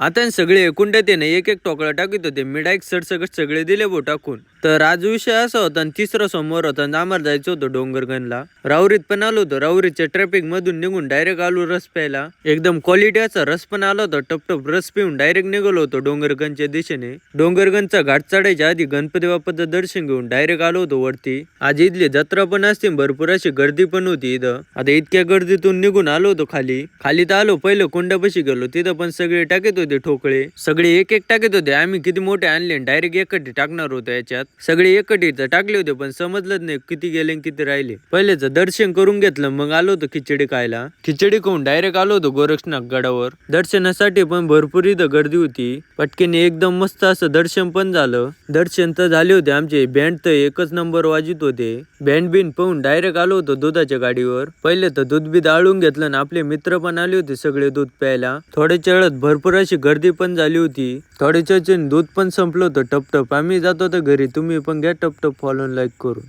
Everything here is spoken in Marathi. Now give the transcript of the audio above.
आता सगळे एकूण ते एक एक टोकळा टाकीत होते. मिडाईक डायरेक्ट सरसकट सगळे दिले भो टाकून. तर आज विषय असा होता आणि तिसरा समोर होता आणि आम्हाला जायचं होतं डोंगरगनला राऊरीत पण आलो होतो. राऊरीच्या ट्रॅफिक मधून निघून डायरेक्ट आलो रस प्यायला. एकदम क्वालिटीचा रस पण आला होता. टपटप रस पिऊन डायरेक्ट निघालो होतो डोंगरगनच्या दिशेने. डोंगरगनचा घाट चढायच्या आधी गणपती बाप्पाचं दर्शन घेऊन डायरेक्ट आलो होतो वरती. आज इथली जत्रा पण असते भरपूर अशी गर्दी पण होती इथं. आता इतक्या गर्दीतून निघून आलो होतो खाली. खाली तर आलो. पहिलं कोंड्यापाशी गेलो. तिथं पण सगळे टाकत होते. ठोकळे. सगळे एक एक टाकत होते. आम्ही किती मोठे आणले डायरेक्ट एकटी टाकणार होतो याच्यात. सगळे एकटी तर टाकले होते पण समजलंच नाही किती गेले किती राहिले. पहिलेच दर्शन करून घेतलं मग आलो होतो खिचडी खायला. खिचडी खाऊन डायरेक्ट आलो होतो गोरक्षनाथ गडावर. दर्शनासाठी पण भरपूर इथं गर्दी होती. पटकेने एकदम मस्त असं दर्शन पण झालं. दर्शन तर झाले होते आमचे. बँड तर एकच नंबर वाजित होते. बँड बिन पाहून डायरेक्ट आलो होतो दुधाच्या गाडीवर. पहिले तर दूध बी दाळून घेतलं ना आपले मित्र पण आले होते सगळे दूध प्यायला. थोडे वेळात भरपूर अशी गर्दी पण झाली होती. थोड्याच्या दूध पण संपलं होतं टपटप. आम्ही जात होतो घरी. तुम्ही पण घ्या टपटप फॉलो लाईक करून.